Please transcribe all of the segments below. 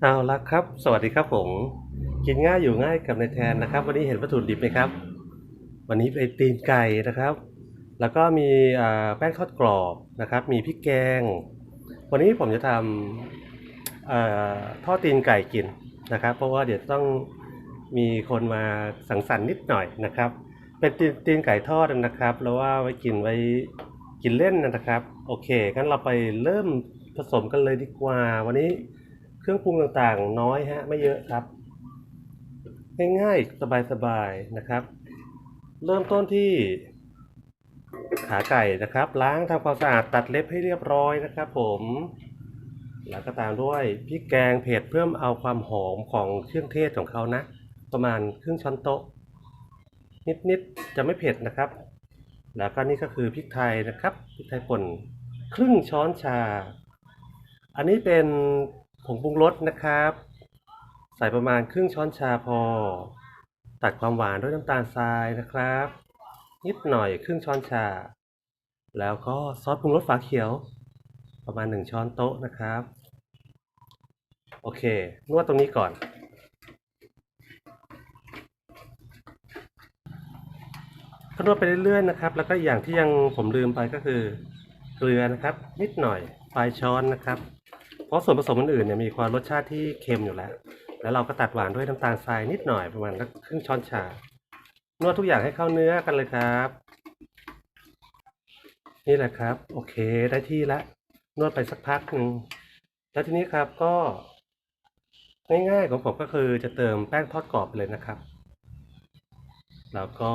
เอาละครับ สวัสดีครับผม กินง่ายอยู่ง่ายกับในแทนนะครับ วันนี้เห็นวัตถุดิบไหมครับ วันนี้เป็นตีนไก่นะครับ แล้วก็มีแป้งทอดกรอบนะครับ มีพริกแกง วันนี้ผมจะทำท่อทอดตีนไก่กินนะครับ เพราะว่าเดี๋ยวต้องมีคนมาสังสรรค์นิดหน่อยนะครับ เป็นตีนตีนไก่ทอดนะครับ แล้วว่าไว้กินไว้กินเล่นนะครับ โอเคงั้นเราไปเริ่มผสมกันเลยดีกว่าวันนี้ เครื่องปรุงต่างๆ น้อยฮะไม่เยอะครับ ง่ายๆ สบายๆนะครับ เริ่มต้นที่ขาไก่นะครับ ล้างทำความสะอาดตัดเล็บให้เรียบร้อยนะครับ ผมแล้วก็ตามด้วยพริกแกงเผ็ดเพิ่มเอาความหอมของเครื่องเทศของเขานะ ประมาณครึ่งช้อนโต๊ะ นิดๆจะไม่เผ็ดนะครับ แล้วก็นี่ก็คือพริกไทยนะครับพริกไทยป่นครึ่งช้อนชา อันนี้เป็น ผงปรุงรสนะครับ ใส่ประมาณครึ่งช้อนชาพอ ตัดความหวานด้วยน้ำตาลทรายนะครับ นิดหน่อยครึ่งช้อนชา แล้วก็ซอสปรุงรสฝาเขียว ประมาณหนึ่งช้อนโต๊ะนะครับ โอเคนวดตรงนี้ก่อน ก็นวดไปเรื่อยๆนะครับ แล้วก็อย่างที่ยังผมลืมไปก็คือ เกลือนะครับ นิดหน่อยปลายช้อนนะครับ ราะส่วนผสมอื่นๆเนี่ยมีความรสชาติที่เค็มอยู่แล้ว แล้วเราก็ตัดหวานด้วยน้ำตาลทรายนิดหน่อยประมาณสักครึ่งช้อนชานวดทุกอย่างให้เข้าเนื้อกันเลยครับ นี่แหละครับ โอเคได้ที่ละนวดไปสักพักหนึ่งแล้วทีนี้ครับก็ง่ายๆของผมก็คือจะเติมแป้งทอดกรอบไปเลยนะครับ แล้วก็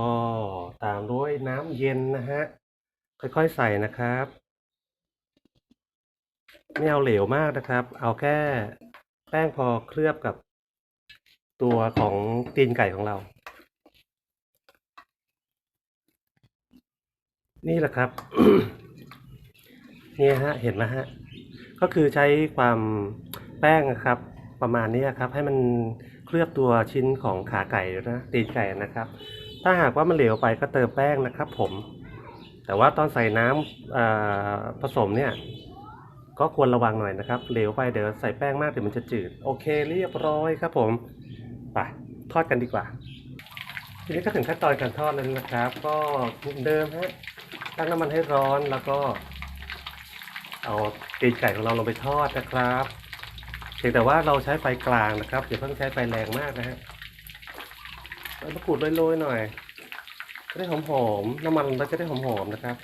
ตามด้วยน้ำเย็นนะฮะค่อยๆใส่นะครับ ไม่เอาเหลวมากนะครับ เอาแค่แป้งพอเคลือบกับตัวของตีนไก่ของเรา นี่แหละครับเนี่ยฮะ เห็นไหมฮะ ก็คือใช้ความแป้งนะครับ ประมาณนี้ครับ ให้มันเคลือบตัวชิ้นของขาไก่นะตีนไก่นะครับ ถ้าหากว่ามันเหลวไปก็เติมแป้งนะครับ ผม แต่ว่าตอนใส่น้ำอ่าผสมเนี่ย ก็ควรระวังหน่อยนะครับเหลวไปเดี๋ยวใส่แป้งมากเดี๋ยวมันจะจืด โอเคเรียบร้อยครับผมไปทอดกันดีกว่า ทีนี้ก็ถึงขั้นตอนการทอดแล้วนะครับ ก็เหมือนเดิมฮะตั้งน้ำมันให้ร้อนแล้วก็ เอาตีนไก่ของเราลงไปทอดนะครับเพียงแต่ว่าเราใช้ไฟกลางนะครับอย่าเพิ่งใช้ไฟแรงมากนะฮะเอามะกรูดโรยๆหน่อย จะได้หอมๆน้ำมันเราจะได้หอมๆนะครับ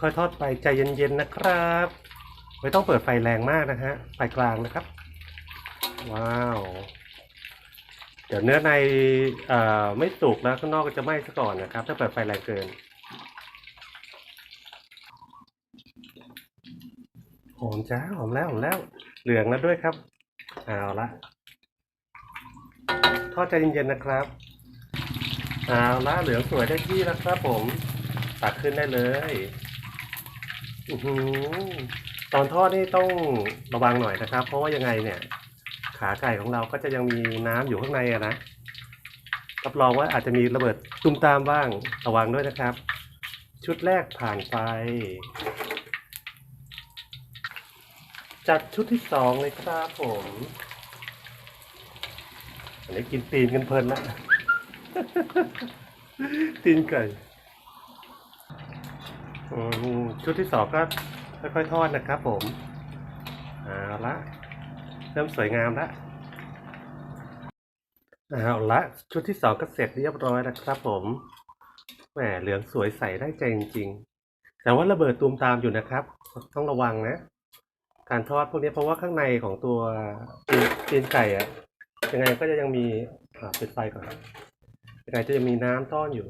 ค่อยทอดไปใจเย็นๆนะครับ ไม่ต้องเปิดไฟแรงมากนะฮะไฟกลางนะครับ ว้าว เดี๋ยวเนื้อในอ่อไม่สุกแล้วข้างนอกก็จะไหม้ซะก่อนนะครับ ถ้าเปิดไฟแรงเกินหอมจ้าหอมแล้วหอมแล้ว เหลืองแล้วด้วยครับ เอาละทอดใจเย็นๆนะครับ เอาละเหลืองสวยได้ที่แล้วครับผม ตักขึ้นได้เลย อือหือตอนทอดนี่ต้องระวังหน่อยนะครับ เพราะว่ายังไงเนี่ย ขาไก่ของเราก็จะยังมีน้ำอยู่ข้างในอะนะรับรองว่าอาจจะมีระเบิดตุ้มตามบ้างระวังด้วยนะครับ ชุดแรกผ่านไป จัดชุดที่สองเลยครับผม อันนี้กินตีนกันเพลินแล้วตีนไก่ ชุดที่สองก็ค่อยๆทอดนะครับผมเอาละเริ่มสวยงามล้วเอาละชุดที่สองก็เสร็จเรียบร้อยแล้วครับผมแหมเหลืองสวยใสได้ใจจริงๆ แต่ว่าระเบิดตูมตามอยู่นะครับ ต้องระวังนะ การทอดพวกนี้เพราะว่าข้างในของตัวตีนไก่อะยังไงก็จะยังมีปิดไฟก่อนยังไงจะยังมีน้ำต้อนอยู่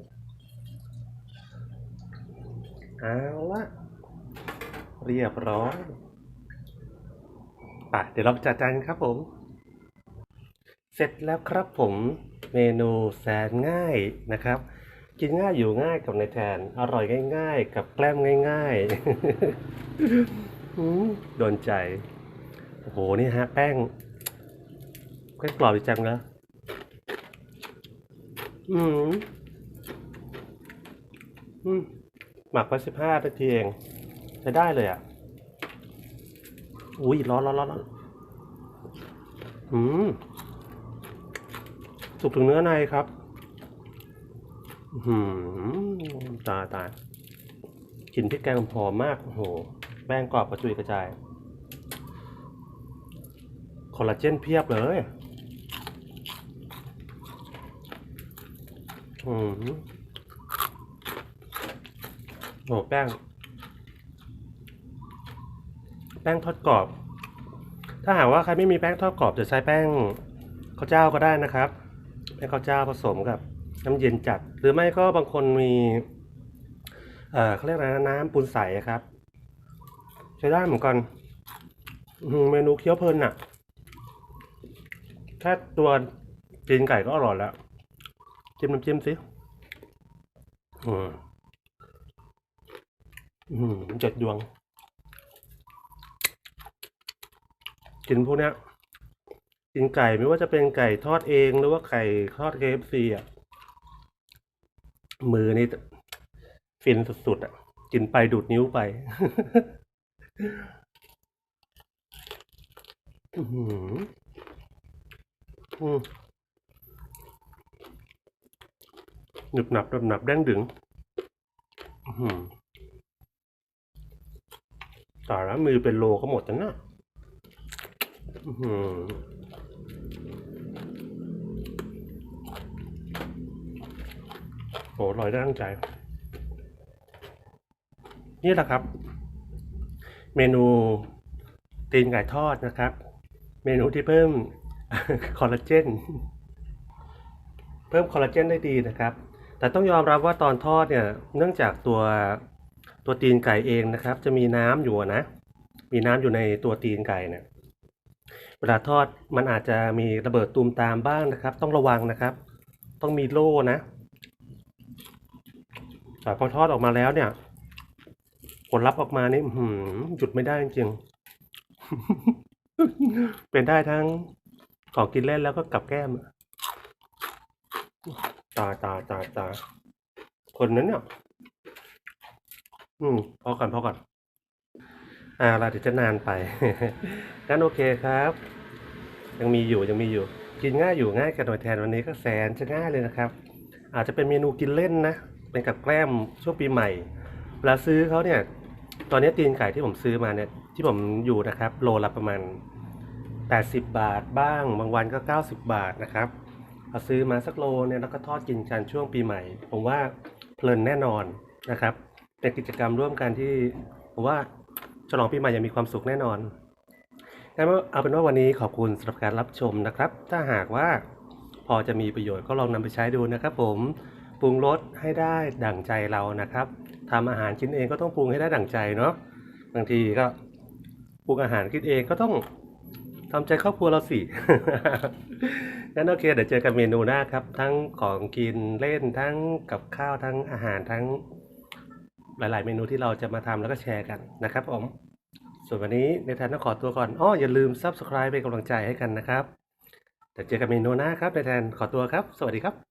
เอาละเรียบร้อยป่ะเดี๋ยวเราจัดจานครับผม เสร็จแล้วครับผมเมนูแสนง่ายนะครับ กินง่ายอยู่ง่ายกับในแทน อร่อยง่าย ๆ กับแกล้มง่ายๆโดนใจโอ้โหนี่ฮะ แป้งแป้งกรอบจังนะอืมอืม หมักไว้สิบห้านาทีเองช้ได้เลยอะ อุ้ยร้อนร้อนร้อนอืมสุกถึงเนื้อในครับอื้อหืมตายตายกลิ่นพริกแกงหอมมาก โอ้โห แป้งกรอบกระจุยกระจาย คอลลาเจนเพียบเลย อืม โอ้แป้ง แป้งทอดกรอบ ถ้าหากว่าใครไม่มีแป้งทอดกรอบจะใช้แป้งข้าวเจ้าก็ได้นะครับ แป้งข้าวเจ้าผสมกับ น้ำเย็นจัด หรือไม่ก็บางคนมีเอ่อเขาเรียกอะไรนะน้ำปูนใสครับ ใช้ได้เหมือนกันเมนูเคี้ยวเพลินอะแค่ตัวตีนไก่ก็อร่อยแล้ว จิ้มน้ำจิ้มสิอืม อืมเจ็ดดวง กินพวกเนี้ยกินไก่ไม่ว่าจะเป็นไก่ทอดเองหรือว่าไก่ทอด KFC อะ มือนี่ฟินสุดๆอะ กินไปดูดนิ้วไปอื้อหืออืมหนึบหนับหนึบหนับแดงดึง อื้อ หือตายแล้วมือเป็นโลก็หมดแล้วนะอื้อหือโหอร่อยได้ตั้งใจ นี่แหละครับ เมนูตีนไก่ทอดนะครับ เมนูที่เพิ่มคอลลาเจน เพิ่มคอลลาเจนได้ดีนะครับ แต่ต้องยอมรับว่าตอนทอดเนี่ย เนื่องจากตัว ตัวตีนไก่เองนะครับ จะมีน้ำอยู่นะ มีน้ำอยู่ในตัวตีนไก่เนี่ยเวลาทอดมันอาจจะมีระเบิดตูมตามบ้างนะครับ ต้องระวังนะครับ ต้องมีโล่นะแต่พอทอดออกมาแล้วเนี่ย ผลลัพธ์ออกมานี่หือหยุดไม่ได้จริงเป็นได้ทั้งของกินเล่นแล้วก็กับแก้มตาตาตาตาคนนั้นเนี่ย อืมพอก่อนพอก่อนอ่าเราเดี๋ยวจะนานไปงั้นโอเคครับ ยังมีอยู่ยังมีอยู่ กินง่ายอยู่ง่ายกันหน่อยแทนวันนี้ก็แสนจะง่ายเลยนะครับ อาจจะเป็นเมนูกินเล่นนะ เป็นกับแกล้มช่วงปีใหม่เวลาซื้อเขาเนี่ย ตอนนี้ตีนไก่ที่ผมซื้อมาเนี่ย ที่ผมอยู่นะครับ โลละประมาณ 80 บาทบ้าง บางวันก็ 90 บาทนะครับเอาซื้อมาสักโลเนี่ยแล้วก็ทอดกินกันช่วงปีใหม่ ผมว่าเพลินแน่นอนนะครับ เป็นกิจกรรมร่วมกันที่ผมว่าฉลองปีใหม่ยังมีความสุขแน่นอนงั้นเอาเป็นว่าวันนี้ขอบคุณสำหรับการรับชมนะครับ ถ้าหากว่าพอจะมีประโยชน์ก็ลองนำไปใช้ดูนะครับ ผมปรุงรสให้ได้ดั่งใจเรานะครับทำอาหารกินเองก็ต้องปรุงให้ได้ดั่งใจเนาะบางทีก็ปรุงอาหารกินเองก็ต้องทำใจครอบครัวเราสิงั้นโอเค เดี๋ยวเจอกันเมนูหน้าครับ ทั้งของกินเล่นทั้งกับข้าวทั้งอาหารทั้ง หลาย ๆ เมนูที่เราจะมาทำแล้วก็แชร์กันนะครับผม ส่วนวันนี้ในแทนต้องขอตัวก่อนอ้ออย่าลืม Subscribe เป็นกำลังใจให้กันนะครับแต่เจอกันเมนูหน้าครับในแทนขอตัวครับ สวัสดีครับ